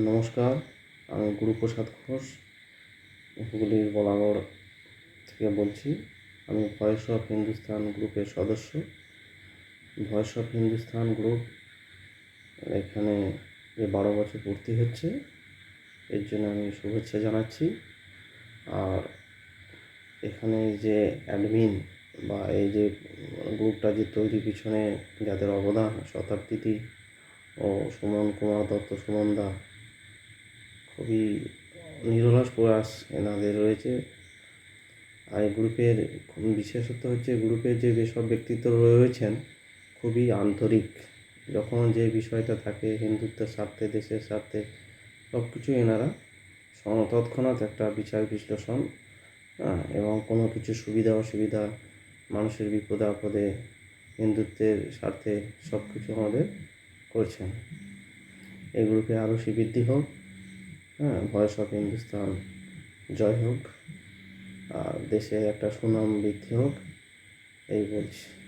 নমস্কার, আমি গুরুপ্রসাদ ঘোষ, হুগলির বলাগড় থেকে বলছি। আমি ভয়েস অফ হিন্দুস্তান গ্রুপের সদস্য। ভয়েস অফ হিন্দুস্তান গ্রুপ এখানে যে বারো বছর পূর্তি হচ্ছে, এর জন্য আমি শুভেচ্ছা জানাচ্ছি। আর এখানে যে অ্যাডমিন বা এই যে গ্রুপটা যে তৈরি পিছনে যাদের অবদান শতাব্দীতি ও সুমন কুমার দত্ত সুমনদা খুবই নিরলস প্রয়াস এনাদের রয়েছে। আর এই গ্রুপের বিশেষত্ব হচ্ছে গ্রুপের যে যেসব ব্যক্তিত্ব রয়েছেন খুবই আন্তরিক। যখন যে বিষয়টা থাকে হিন্দুত্বের স্বার্থে দেশের স্বার্থে সব কিছু এনারা তৎক্ষণাৎ একটা বিচার বিশ্লেষণ হ্যাঁ, এবং কোনো কিছু সুবিধা অসুবিধা মানুষের বিপদে আপদে হিন্দুত্বের স্বার্থে সব কিছু আমাদের করছেন। এই গ্রুপে আরও বৃদ্ধি হোক হ্যাঁ ভয়েস অফ হিন্দুস্তান। জয় হোক। আর দেশে একটা সুনাম বৃদ্ধি হোক এই বলছি